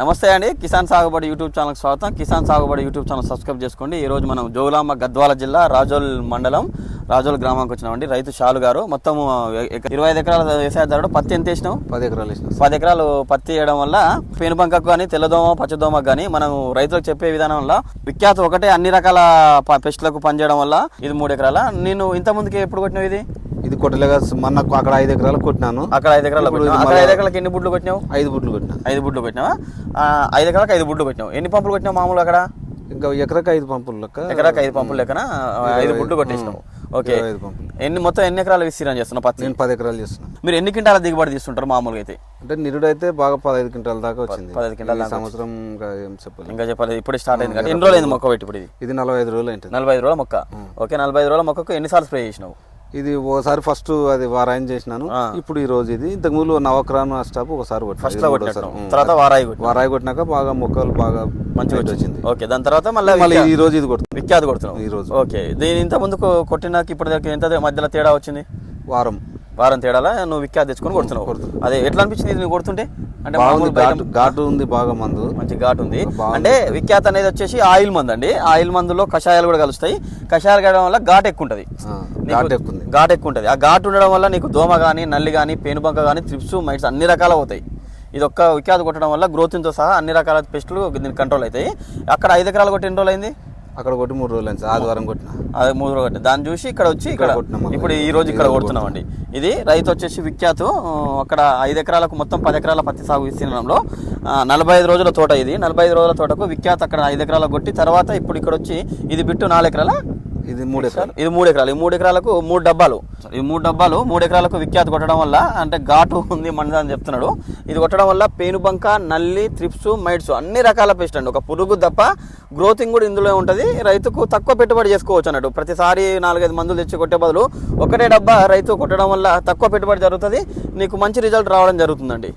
నమస్తే అండి. కిసాన్ సాగుబడి యూట్యూబ్ ఛానల్కి స్వాగతం. కిసాన్ సాగుబడి యూట్యూబ్ ఛానల్ సబ్స్క్రైబ్ చేసుకోండి. ఈ రోజు మనం జోగులాంబ గద్వాల జిల్లా రాజోల్ మండలం రాజోల్ గ్రామానికి వచ్చినామండి. రైతు షాలు గారు మొత్తం ఇరవై ఐదు ఎకరాల వ్యవసాయదారుడు పత్తి ఎంత వేసినావు? పది ఎకరాలు వేసిన. పది ఎకరాలు పత్తి వేయడం వల్ల పేనుబంకకు కానీ తెల్లదోమ పచ్చదోమకు కానీ మనం రైతులకు చెప్పే విధానం వల్ల విఖ్యాత ఒకటే అన్ని రకాల పెస్టులకు పనిచేయడం వల్ల ఇది మూడు ఎకరాల? నేను ఇంత ముందుకి ఎప్పుడు కొట్టినావు ఇది? ఇది కొట్టలేగా మొన్న అక్కడ ఐదు ఎకరాలు కొట్టినాను. అక్కడ ఐదు ఎకరాలు అక్కడ ఐదు ఎకరాలకు ఎన్ని బుడ్లు కొట్టినావు? ఐదు బుట్లు కొట్టినా. ఐదు బుడ్లు కొట్టినావా? ఐదు ఎకరాలకు ఐదు బుడ్లు కొట్టినావు. ఎన్ని పంపులు కొట్టినావు మామూలు అక్కడ? ఇంకా ఎకరాకి ఐదు పంపులు లెక్క. ఎకరాకి ఐదు పంపులు లెక్కన? ఐదు బుడ్లు కొట్టేసినావు. ఓకే. ఇరవై ఐదు పంపులు. ఎన్ని మొత్తం ఎన్ని ఎకరాలు విస్తీర్ణం చేస్తున్నావు పత్తి? నేను పది ఎకరాలు చేస్తున్నాను మీరు ఎన్ని క్వింటాల దిగుబడి తీస్తుంటారు మామూలుగా అయితే? అంటే నిరుడు అయితే బాగా పదహైదు క్వింటాల దాకా వచ్చింది. పదహైదు క్వింటాల సంవత్సరం ఇంకా ఏం చెప్పలేదు ఇంకా చెప్పాలి ఇప్పుడు స్టార్ట్ అయింది ఎన్ని రోజులు అయింది మొక్క పెట్టి ఇప్పుడు ఇది? ఇది నలభై ఐదు రోజులు అయింటుంది. నలభై ఐదు రోజుల మొక్క. ఓకే నలభై ఐదు రోజుల మొక్కకు ఎన్నిసార్లు స్ప్రే చేసినావు? ఇది ఒకసారి ఫస్ట్ అది వారాయన చేసినాను. ఇప్పుడు ఈ రోజు ఇది. ఇంతకు ముందు నవక్రాన్ స్టాప్ ఒకసారి. ఫస్ట్లో. తర్వాత వారాయి వారాయి కొట్టినాక బాగా మొక్కలు బాగా height వచ్చింది. ఓకే దాని తర్వాత మళ్ళీ మళ్ళీ ఈ రోజు ఇది కొడుతుంది విఖ్యాత కొడుతున్నావు ఈ రోజు. ఓకే దీని ఇంత ముందుకు కొట్టినాక ఇప్పటిదాకా ఎంత మధ్యలో తేడా వచ్చింది? వారం. వారం తేడాలా? నువ్వు విఖ్యాత తెచ్చుకొని కొడుతున్నావు. అదే ఎట్లా అనిపించింది నువ్వు కొడుతుంటే? అంటే ఘాటు ఉంది బాగా మందు. మంచి ఘాటు ఉంది. అంటే విఖ్యాత అనేది వచ్చేసి ఆయిల్ మందు అండి ఆయిల్ మందులో కషాయాలు కూడా కలుస్తాయి. కషాయాలు కలవడం వల్ల ఘాటు ఎక్కువ ఉంటుంది ఘాటు ఎక్కువ ఉంటుంది ఆ ఘాటు ఉండడం వల్ల నీకు దోమ కానీ నల్లి కానీ పేనుబంక కానీ త్రిప్స్ మైట్స్ అన్ని రకాల అవుతాయి. ఇది ఒక్క విఖ్యాత కొట్టడం వల్ల గ్రోతింగ్తో సహా అన్ని రకాల పెస్టులు దీనికి కంట్రోల్ అవుతాయి. అక్కడ ఐదు ఎకరాలు కొట్టి ఎన్ని రోజులు అయింది? అక్కడ కొట్టి మూడు రోజులు అయింది ఆదివారం కొట్టిన. అదే మూడు రోజులు కొట్టి దాన్ని చూసి ఇక్కడ వచ్చి ఇక్కడ కొట్టినాం. ఇప్పుడు ఈ రోజు ఇక్కడ ఈ రోజు కొడుతున్నామండి. ఇది రైతు వచ్చేసి విఖ్యాతు అక్కడ ఐదు ఎకరాలకు మొత్తం పది ఎకరాల పత్తి సాగు విస్తీర్ణంలో నలభై ఐదు రోజుల తోట ఇది. నలభై ఐదు రోజుల తోటకు విఖ్యాత అక్కడ ఐదు ఎకరాలకు కొట్టి తర్వాత ఇప్పుడు ఇక్కడ వచ్చి ఇది బిట్టు నాలుగు ఎకరాల ఇది మూడు ఎకరాలు. ఇది మూడు ఎకరాలు. ఈ మూడు ఎకరాలకు మూడు డబ్బాలు. ఈ మూడు డబ్బాలు మూడు ఎకరాలకు విఖ్యాత కొట్టడం వల్ల అంటే ఘాటు ఉంది మంది అని చెప్తున్నాడు. ఇది కొట్టడం వల్ల పేనుబంక నల్లి త్రిప్స్ మైట్స్ అన్ని రకాల పెస్ట్ అండి. ఒక పురుగు తప్ప గ్రోతింగ్ కూడా ఇందులో ఉంటుంది. రైతుకు తక్కువ పెట్టుబడి చేసుకోవచ్చు అన్నట్టు. ప్రతిసారి నాలుగైదు మందులు తెచ్చి కొట్టే బదులు ఒకటే డబ్బా రైతు కొట్టడం వల్ల తక్కువ పెట్టుబడి జరుగుతుంది. నీకు మంచి రిజల్ట్ రావడం జరుగుతుందండి.